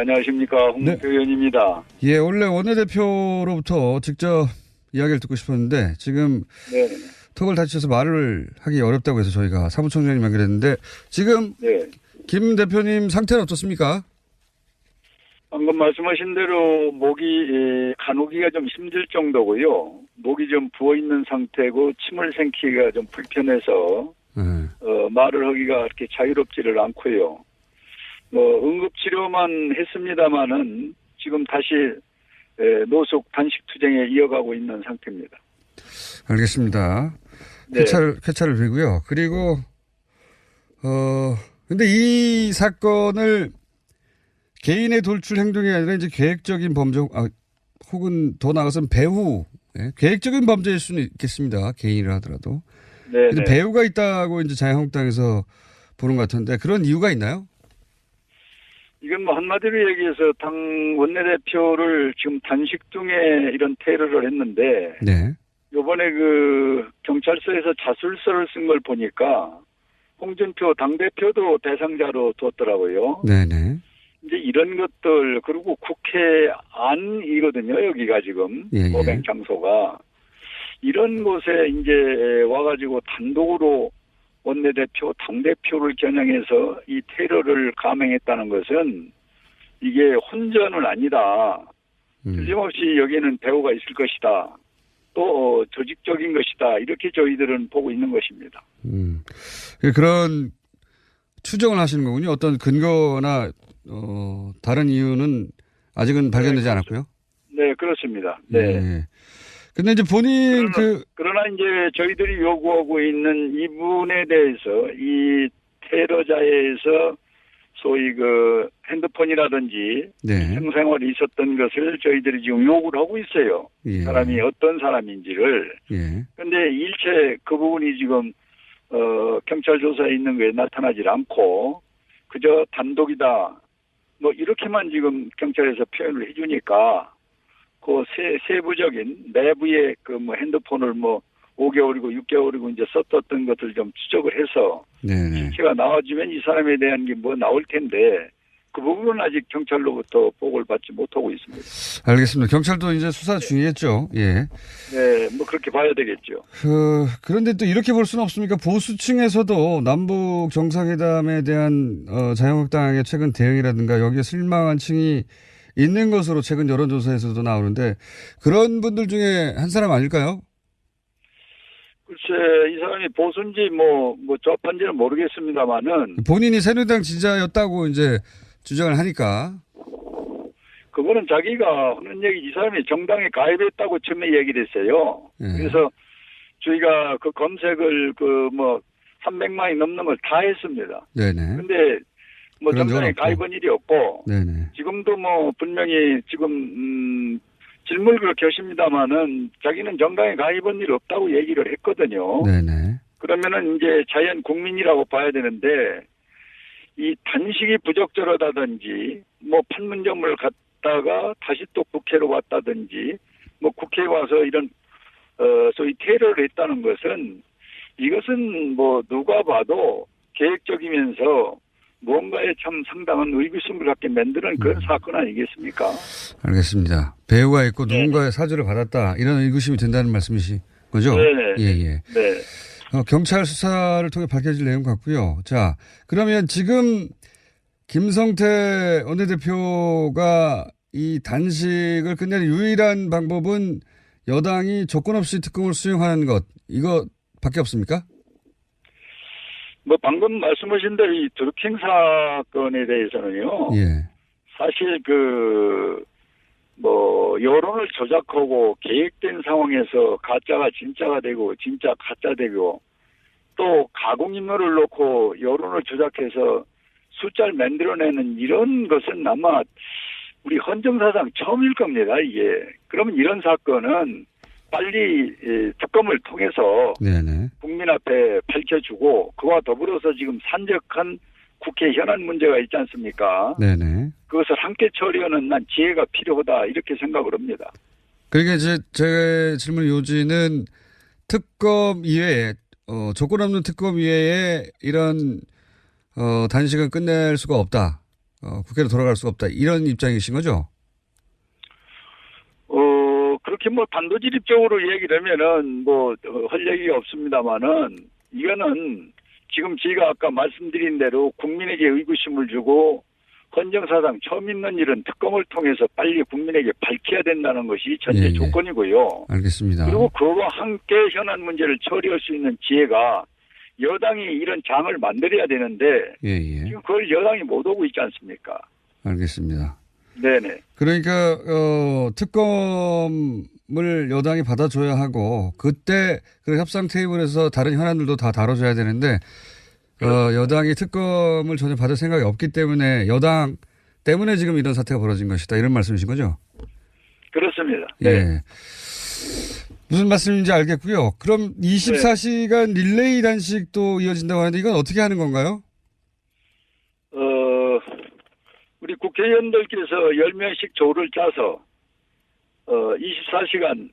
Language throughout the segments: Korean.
안녕하십니까 네. 홍문표 의원입니다. 예, 원래 원내대표로부터 직접 이야기를 듣고 싶었는데 지금 네, 턱을 다치셔서 말을 하기 어렵다고 해서 저희가 사무총장님 연결했는데 지금 네. 김 대표님 상태는 어떻습니까? 방금 말씀하신 대로 목이 예, 가누기가 좀 힘들 정도고요. 목이 좀 부어 있는 상태고 침을 생기기가 좀 불편해서 네. 어, 말을 하기가 그렇게 자유롭지를 않고요. 뭐 응급 치료만 했습니다마는 지금 다시 에, 노숙 단식 투쟁에 이어가고 있는 상태입니다. 알겠습니다. 네. 쾌차를 쾌차를 드리고요. 그리고 어 근데 이 사건을 개인의 돌출 행동이 아니라 이제 계획적인 범죄 아, 혹은 더 나아가서는 배후 예? 계획적인 범죄일 수는 있겠습니다. 개인이라 하더라도. 네, 근데 네. 배우가 있다고 이제 자유한국당에서 보는 것 같은데 그런 이유가 있나요? 이건 뭐 한마디로 얘기해서 당 원내대표를 지금 단식 중에 이런 테러를 했는데 네. 요번에 그 경찰서에서 자술서를 쓴 걸 보니까 홍준표 당대표도 대상자로 뒀더라고요. 네네. 이제 이런 것들 그리고 국회 안이거든요. 여기가 지금 예, 예. 장소가 이런 곳에 이제 와가지고 단독으로 원내대표 당대표를 겨냥해서 이 테러를 감행했다는 것은 이게 혼전은 아니다. 음. 틀림없이 여기에는 배우가 있을 것이다. 또 어, 조직적인 것이다. 이렇게 저희들은 보고 있는 것입니다. 음. 그런 추정을 하시는 거군요. 어떤 근거나 어, 다른 이유는 아직은 발견되지 네, 않았고요. 네, 그렇습니다. 네. 예. 근데 이제 본인 그러나- 그 그러나 이제 저희들이 요구하고 있는 이분에 대해서 이 테러자에서 소위 그 핸드폰이라든지 네. 생생활이 있었던 것을 저희들이 지금 요구를 하고 있어요. 예. 사람이 어떤 사람인지를. 예. 근데 일체 그 부분이 지금 어 경찰 조사에 있는 거에 나타나질 않고 그저 단독이다. 뭐 이렇게만 지금 경찰에서 표현을 해주니까 그 세, 세부적인 내부의 그 뭐 핸드폰을 뭐 5개월이고 6개월이고 이제 썼었던 것을 좀 추적을 해서. 실체가 나와주면 이 사람에 대한 게 뭐 나올 텐데 그 부분은 아직 경찰로부터 보고를 받지 못하고 있습니다. 알겠습니다. 경찰도 이제 수사 중이겠죠. 예. 네, 뭐 그렇게 봐야 되겠죠. 그, 그런데 또 이렇게 볼 수는 없습니까? 보수층에서도 남북 정상회담에 대한 어, 자유한국당의 최근 대응이라든가 여기에 실망한 층이 있는 것으로 최근 여론조사에서도 나오는데 그런 분들 중에 한 사람 아닐까요? 글쎄 이 사람이 보수인지 뭐뭐 좌파인지는 모르겠습니다만은 본인이 새누리당 지지자였다고 이제 주장을 하니까 그거는 자기가 하는 얘기 이 사람이 정당에 가입했다고 처음에 얘기를 했어요. 예. 그래서 저희가 그 검색을 그 뭐 300만이 넘는 걸 다 했습니다. 네네. 근데 뭐 없고. 가입한 일이 없고 네네. 지금도 뭐 분명히 지금 음 질문을 그렇게 하십니다마는 자기는 정당에 가입한 일 없다고 얘기를 했거든요. 네네. 그러면은 이제 자연 국민이라고 봐야 되는데 이 단식이 부적절하다든지 뭐 판문점을 갔다가 다시 또 국회로 왔다든지 뭐 국회에 와서 이런 어 소위 테러를 했다는 것은 이것은 뭐 누가 봐도 계획적이면서 무언가에 참 상당한 의구심을 갖게 만드는 그런 음. 사건 아니겠습니까? 알겠습니다. 배우가 있고 네. 누군가의 사주를 받았다 이런 의구심이 든다는 말씀이신 거죠? 네. 예, 예. 네. 어, 경찰 수사를 통해 밝혀질 내용 같고요. 자, 그러면 지금 김성태 원내대표가 이 단식을 끝내는 유일한 방법은 여당이 조건 없이 특검을 수용하는 것 이거 밖에 없습니까? 뭐 방금 말씀하신 대로 이 드루킹 사건에 대해서는요. 예. 사실 그, 뭐, 여론을 조작하고 계획된 상황에서 가짜가 진짜가 되고, 진짜 가짜 되고, 또 가공인물을 놓고 여론을 조작해서 숫자를 만들어내는 이런 것은 아마 우리 헌정사상 처음일 겁니다, 이게. 그러면 이런 사건은 빨리 예, 특검을 통해서 네네. 국민 앞에 밝혀주고 그와 더불어서 지금 산적한 국회 현안 문제가 있지 않습니까? 네네. 그것을 함께 처리하는 난 지혜가 필요하다 이렇게 생각을 합니다. 그러니까 이제 제 질문 요지는 특검 이외에 어, 조건 없는 특검 이외에 이런 어, 단식은 끝낼 수가 없다. 어, 국회로 돌아갈 수 없다. 이런 입장이신 거죠? 어, 그렇게 뭐 단도직입적으로 얘기를 하면은 뭐, 어, 할 얘기가 없습니다만은 이거는 지금 제가 아까 말씀드린 대로 국민에게 의구심을 주고 헌정사상 처음 있는 일은 특검을 통해서 빨리 국민에게 밝혀야 된다는 것이 전제 예, 예. 조건이고요. 알겠습니다. 그리고 그와 함께 현안 문제를 처리할 수 있는 지혜가 여당이 이런 장을 만들어야 되는데 예, 예. 지금 그걸 여당이 못 오고 있지 않습니까? 알겠습니다. 네네. 그러니까, 어, 특검을 여당이 받아줘야 하고, 그때 그 협상 테이블에서 다른 현안들도 다 다뤄줘야 되는데, 어, 여당이 특검을 전혀 받을 생각이 없기 때문에 여당 때문에 지금 이런 사태가 벌어진 것이다. 이런 말씀이신 거죠? 그렇습니다. 네. 예. 무슨 말씀인지 알겠고요. 그럼 24시간 릴레이 단식도 이어진다고 하는데 이건 어떻게 하는 건가요? 어, 우리 국회의원들께서 10명씩 조를 짜서, 어, 24시간,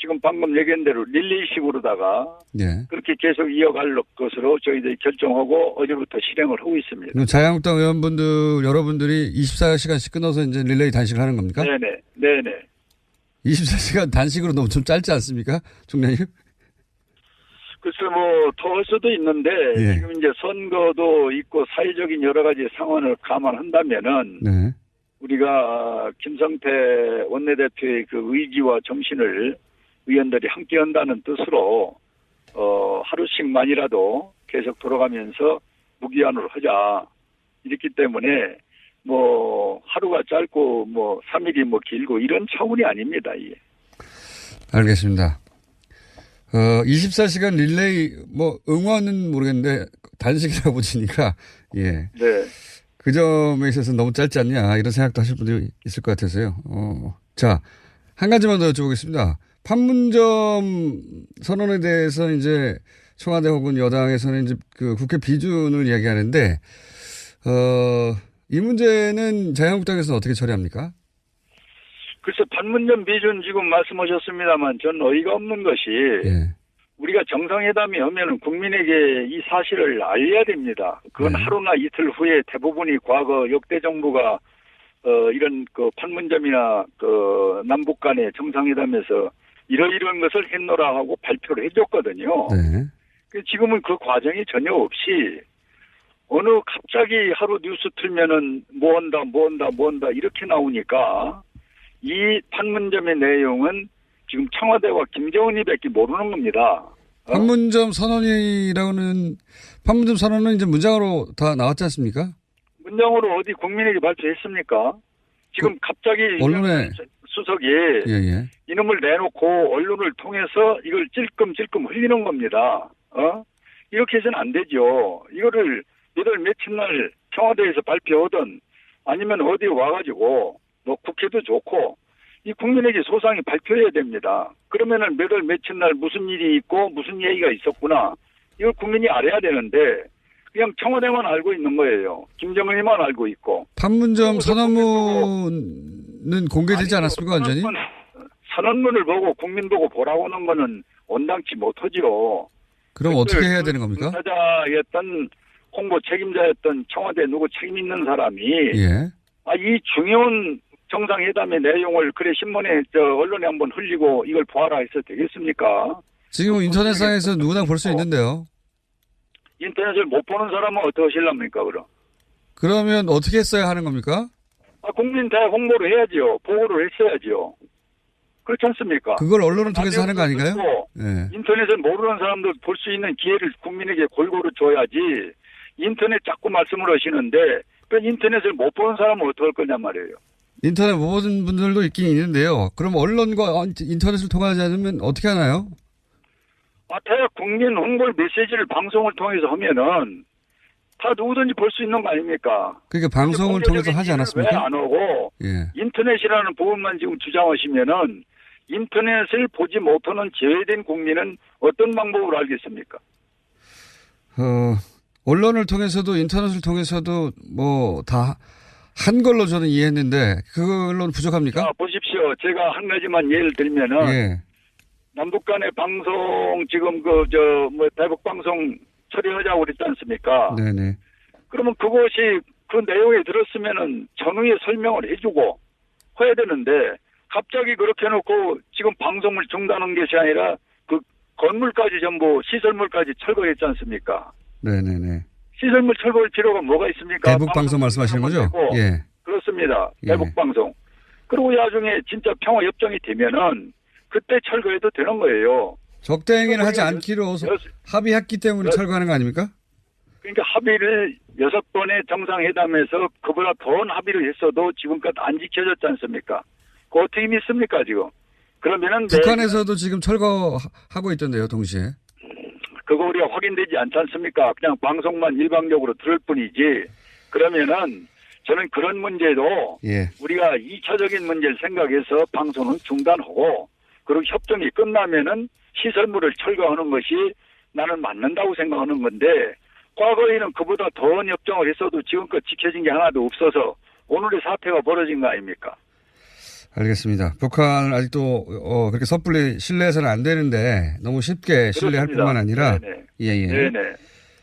지금 방금 얘기한 대로 릴레이식으로다가 예. 그렇게 계속 이어갈 것으로 저희들이 결정하고 어제부터 실행을 하고 있습니다. 자유한국당 의원분들, 여러분들이 24시간씩 끊어서 이제 릴레이 단식을 하는 겁니까? 네네, 네네. 24시간 단식으로 너무 좀 짧지 않습니까? 총장님? 글쎄 뭐 더 할 수도 있는데 예. 지금 이제 선거도 있고 사회적인 여러 가지 상황을 감안한다면은 네. 우리가 김성태 원내대표의 그 의지와 정신을 의원들이 함께 한다는 뜻으로 어 하루씩만이라도 계속 돌아가면서 무기한으로 하자 이렇기 때문에 뭐 하루가 짧고 뭐 3일이 뭐 길고 이런 차원이 아닙니다. 이게. 알겠습니다. 어, 24시간 릴레이, 뭐, 응원은 모르겠는데, 단식이라고 보시니까, 예. 네. 그 점에 있어서 너무 짧지 않냐, 이런 생각도 하실 분들이 있을 것 같아서요. 어, 자, 한 가지만 더 여쭤보겠습니다. 판문점 선언에 대해서 이제 청와대 혹은 여당에서는 이제 그 국회 비준을 이야기하는데, 어, 이 문제는 자유한국당에서는 어떻게 처리합니까? 글쎄 판문점 비준 지금 말씀하셨습니다만 전 어이가 없는 것이 예. 우리가 정상회담이 하면은 국민에게 이 사실을 알려야 됩니다. 그건 네. 하루나 이틀 후에 대부분이 과거 역대 정부가 어 이런 그 판문점이나 그 남북 간의 정상회담에서 이러이러한 것을 했노라 하고 발표를 해줬거든요. 네. 그 지금은 그 과정이 전혀 없이 어느 갑자기 하루 뉴스 틀면은 뭐 한다, 뭐 한다, 뭐 한다 이렇게 나오니까 이 판문점의 내용은 지금 청와대와 김정은이밖에 모르는 겁니다. 어? 판문점 선언이라고는 판문점 선언은 이제 문장으로 다 나왔지 않습니까? 문장으로 어디 국민에게 발표했습니까? 지금 갑자기 그 언론에- 이명박 수석이 예 예. 이놈을 내놓고 언론을 통해서 이걸 찔끔찔끔 흘리는 겁니다. 어? 이렇게 해서는 안 되죠. 이거를 몇월 며칠 날 청와대에서 발표하든 아니면 어디 와가지고 뭐 국회도 좋고 이 국민에게 소상히 발표해야 됩니다. 그러면은 몇월 며칠 날 무슨 일이 있고 무슨 얘기가 있었구나. 이걸 국민이 알아야 되는데 그냥 청와대만 알고 있는 거예요. 김정은이만 알고 있고. 판문점 선언문은 공개되지 아니, 않았습니까 완전히? 선언문, 선언문을 보고 국민 보고 보라고 하는 거는 온당치 못하지요. 그럼 어떻게 해야 되는 겁니까? 당사자였던 홍보 책임자였던 청와대 누구 책임 있는 사람이 예. 아, 이 중요한 정상회담의 내용을 그래 신문에 저 언론에 한번 흘리고 이걸 보아라 해서 되겠습니까? 지금 인터넷상에서 누구나 볼 수 있는데요. 인터넷을 못 보는 사람은 어떻게 하실랍니까 그럼? 그러면 어떻게 했어야 하는 겁니까? 아, 국민 대 홍보를 해야죠. 보고를 했어야죠. 그렇지 않습니까? 그걸 언론을 통해서 하는 거 아닌가요? 예. 인터넷을 모르는 사람들 볼 수 있는 기회를 국민에게 골고루 줘야지 인터넷 자꾸 말씀을 하시는데 그 인터넷을 못 보는 사람은 할 거냐 말이에요. 인터넷 못 보는 분들도 있긴 있는데요. 그럼 언론과 인터넷을 통하지 않으면 어떻게 하나요? 아, 대학 국민 홍보 메시지를 방송을 통해서 하면은 다 누구든지 볼 수 있는 거 아닙니까? 그러니까 방송을 통해서 하지 않았습니까? 왜 안 오고 예. 인터넷이라는 부분만 지금 주장하시면은 인터넷을 보지 못하는 제외된 국민은 어떤 방법으로 알겠습니까? 어, 언론을 통해서도 인터넷을 통해서도 뭐 다 한 걸로 저는 이해했는데 그걸로는 부족합니까? 자, 보십시오. 제가 한 가지만 예를 들면은 예. 남북 간의 방송 지금 그 저 뭐 대북 방송 처리하자고 그랬지 않습니까? 네네. 그러면 그것이 그 내용에 들었으면은 전후에 설명을 해주고 해야 되는데 갑자기 그렇게 해놓고 지금 방송을 중단한 것이 아니라 그 건물까지 전부 시설물까지 철거했지 않습니까? 네네네. 시설물 철거할 필요가 뭐가 있습니까? 대북 방송 말씀하시는 거죠? 예. 그렇습니다. 예. 대북 방송. 그리고 나중에 진짜 평화 협정이 되면은 그때 철거해도 되는 거예요. 적대행위를 하지 여- 않기로 소- 여- 합의했기 때문에 여- 철거하는 거 아닙니까? 그러니까 합의를 여섯 번의 정상회담에서 그보다 더한 합의를 했어도 지금까지 안 지켜졌지 않습니까? 그 어떻게 믿습니까 지금? 그러면은 내- 북한에서도 지금 철거하고 있던데요, 동시에. 그거 우리가 확인되지 않지 않습니까? 그냥 방송만 일방적으로 들을 뿐이지. 그러면은 저는 그런 문제도 예. 우리가 2차적인 문제를 생각해서 방송은 중단하고 그리고 협정이 끝나면은 시설물을 철거하는 것이 나는 맞는다고 생각하는 건데 과거에는 그보다 더한 협정을 했어도 지금껏 지켜진 게 하나도 없어서 오늘의 사태가 벌어진 거 아닙니까? 알겠습니다. 북한을 아직도 어, 그렇게 섣불리 신뢰해서는 안 되는데 너무 쉽게 신뢰할 그렇습니다. 뿐만 아니라 네네. 예, 예. 네네.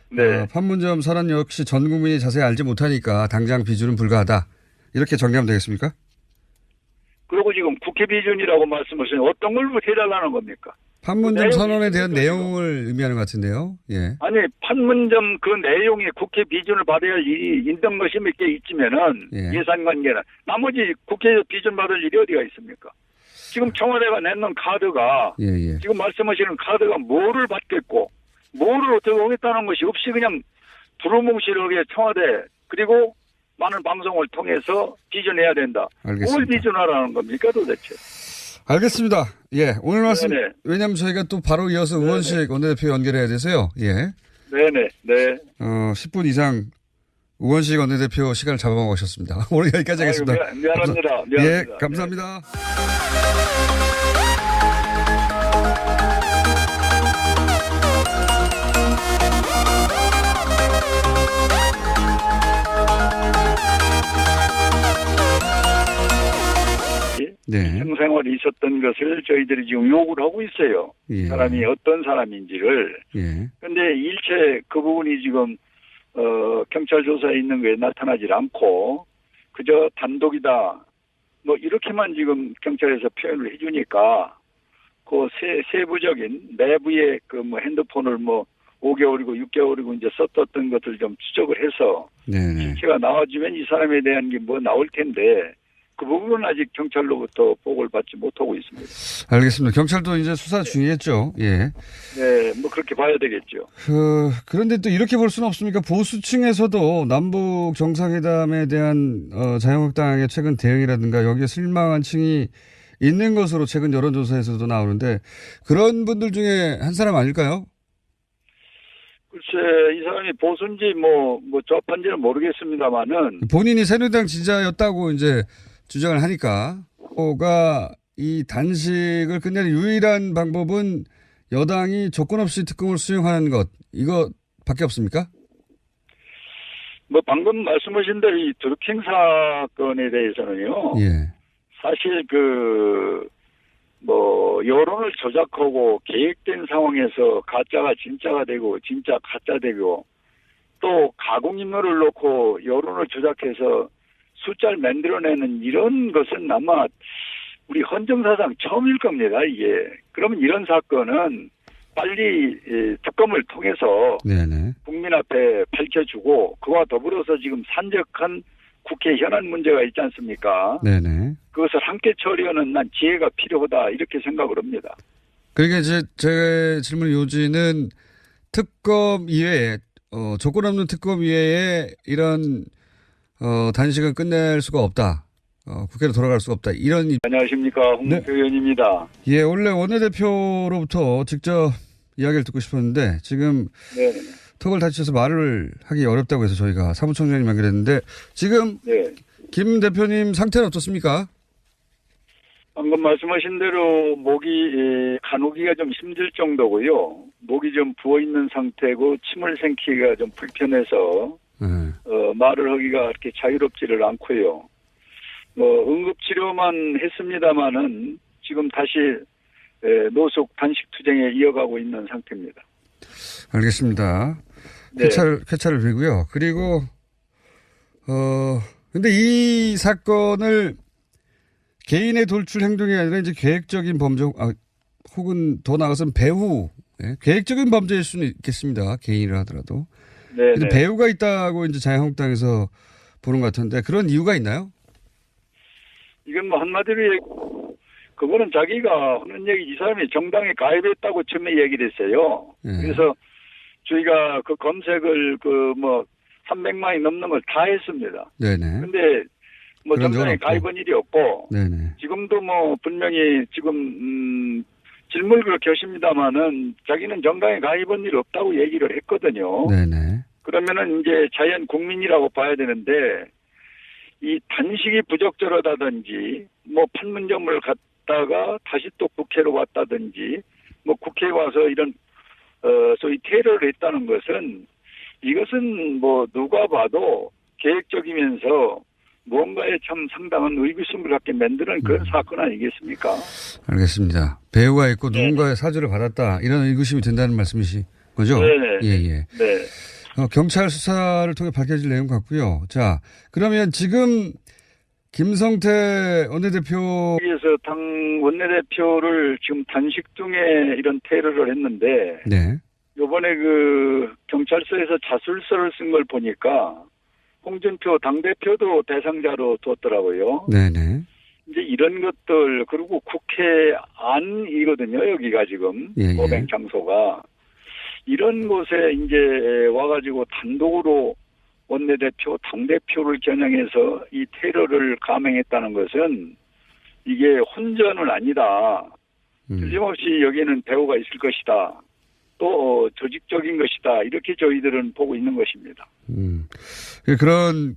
네. 어, 판문점 선언 역시 전 국민이 자세히 알지 못하니까 당장 비준은 불가하다. 이렇게 정리하면 되겠습니까? 그리고 지금 국회 비준이라고 말씀하시는 어떤 걸 해달라는 겁니까? 판문점 선언에 대한 내용을 의미하는 것 같은데요. 예. 아니 판문점 그 내용이 국회 비준을 받아야 할 일이 몇개 있지면은 예. 예. 산 관계는 나머지 국회에서 비준 받을 일이 어디가 있습니까? 지금 청와대가 내놓은 카드가 예, 예. 지금 말씀하시는 카드가 뭐를 받겠고 뭐를 어떻게 하겠다는 것이 없이 그냥 두루뭉실하게 청와대 그리고 많은 방송을 통해서 비준해야 된다. 뭘 알겠습니다. 비준하라는 겁니까 도대체? 알겠습니다. 예. 오늘 말씀, 네네. 왜냐면 저희가 또 바로 이어서 의원식 원내대표 연결해야 돼서요. 예. 네네 네. 어, 10분 이상 의원식 원내대표 시간을 잡아먹으셨습니다. 오늘 여기까지 하겠습니다. 아유, 미안, 미안합니다. 예, 감사합니다. 네. 생생활이 있었던 것을 저희들이 지금 요구를 하고 있어요. 예. 사람이 어떤 사람인지를. 예. 근데 일체 그 부분이 지금 어 경찰 조사에 있는 거에 나타나질 않고 그저 단독이다. 뭐 이렇게만 지금 경찰에서 표현을 해주니까 그 세, 세부적인 내부의 그 뭐 핸드폰을 뭐 5개월이고 6개월이고 이제 썼었던 것을 좀 추적을 해서 네네. 실체가 나와주면 이 사람에 대한 게 뭐 나올 텐데 그 부분은 아직 경찰로부터 보고를 받지 못하고 있습니다. 알겠습니다. 경찰도 이제 수사 중이겠죠. 예. 네, 뭐 그렇게 봐야 되겠죠. 그, 그런데 또 이렇게 볼 수는 없습니까? 보수층에서도 남북 정상회담에 대한 어, 자유한국당의 최근 대응이라든가 여기에 실망한 층이 있는 것으로 최근 여론조사에서도 나오는데 그런 분들 중에 한 사람 아닐까요? 글쎄 이 사람이 보수인지 뭐, 뭐 좌파인지는 모르겠습니다만은 본인이 새누리당 지지자였다고 이제 주장을 하니까 뭐가 이 단식을 끝내는 유일한 방법은 여당이 조건 없이 특검을 수용하는 것 이거밖에 없습니까? 뭐 방금 말씀하신 대로 이 드루킹 사건에 대해서는요. 예. 사실 그 뭐 여론을 조작하고 계획된 상황에서 가짜가 진짜가 되고 진짜 가짜 되고 또 가공 인물을 놓고 여론을 조작해서 숫자를 만들어내는 이런 것은 아마 우리 헌정사상 처음일 겁니다 이게 그러면 이런 사건은 빨리 예, 특검을 통해서 네네. 국민 앞에 밝혀주고 그와 더불어서 지금 산적한 국회 현안 문제가 있지 않습니까? 네네. 그것을 함께 처리하는 난 지혜가 필요하다 이렇게 생각을 합니다. 그러니까 이제 제 질문 요지는 특검 이외에 어, 조건 없는 특검 이외에 이런 어, 단식은 끝낼 수가 없다. 어, 국회로 돌아갈 수가 없다. 이런 입- 안녕하십니까 네. 홍문표 의원입니다. 예 원래 원내대표로부터 직접 이야기를 듣고 싶었는데 지금 네, 턱을 다치셔서 말을 하기 어렵다고 해서 저희가 사무총장님 연결했는데 지금 네. 김 대표님 상태는 어떻습니까? 방금 말씀하신 대로 목이 예, 가누기가 좀 힘들 정도고요. 목이 좀 부어 있는 상태고 침을 생기기가 좀 불편해서 네. 어, 말을 하기가 그렇게 자유롭지를 않고요. 뭐 응급치료만 했습니다마는 지금 다시 에, 노숙 단식 투쟁에 이어가고 있는 상태입니다. 알겠습니다. 네. 쾌차를, 쾌차를 빌고요. 그리고, 어, 근데 이 사건을 개인의 돌출 행동이 아니라 이제 계획적인 범죄, 아, 혹은 더 나아가서는 배후, 예, 계획적인 범죄일 수는 있겠습니다. 개인이라 하더라도. 네, 네. 배후가 있다고 이제 자유한국당에서 보는 것 같은데 그런 이유가 있나요? 이건 뭐 한마디로 얘기, 그거는 자기가 하는 얘기 이 사람이 정당에 가입했다고 처음에 얘기를 했어요. 예. 그래서 저희가 그 검색을 그 뭐 300만이 넘는 걸 다 했습니다. 네네. 근데 뭐 정당에. 가입한 일이 없고 네네. 지금도 뭐 분명히 지금 음 질문을 그렇게 하십니다마는 자기는 정당에 가입한 일이 없다고 얘기를 했거든요. 네네. 그러면은 이제 자연 국민이라고 봐야 되는데 이 단식이 부적절하다든지 뭐 판문점을 갔다가 다시 또 국회로 왔다든지 뭐 국회에 와서 이런 어 소위 테러를 했다는 것은 이것은 뭐 누가 봐도 계획적이면서 무언가에 참 상당한 의구심을 갖게 만드는 그런 음. 사건 아니겠습니까? 알겠습니다. 배우가 있고 네네. 누군가의 사주를 받았다 이런 의구심이 든다는 말씀이신 거죠? 네네. 예 예. 네. 어, 경찰 수사를 통해 밝혀질 내용 같고요. 자 그러면 지금 김성태 원내대표 여기에서 당 원내대표를 지금 단식 중에 이런 테러를 했는데 네. 요번에 그 경찰서에서 자술서를 쓴 걸 보니까 홍준표 당대표도 대상자로 뒀더라고요. 네네. 이제 이런 것들 그리고 국회 안이거든요. 여기가 지금 예, 예. 모뱅 장소가 이런 곳에 이제 와가지고 단독으로 원내대표 당대표를 겨냥해서 이 테러를 감행했다는 것은 이게 혼전은 아니다. 음. 틀림없이 여기에는 배우가 있을 것이다. 또 어, 조직적인 것이다. 이렇게 저희들은 보고 있는 것입니다. 음. 그런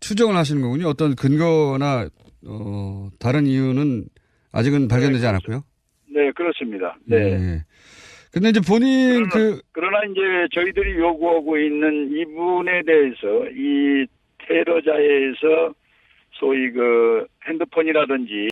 추정을 하시는 거군요. 어떤 근거나 어, 다른 이유는 아직은 발견되지 그렇죠. 않았고요. 네, 그렇습니다. 네. 예. 근데 이제 본인 그러나- 그 그러나 이제 저희들이 요구하고 있는 이분에 대해서 이 테러자에서 소위 그 핸드폰이라든지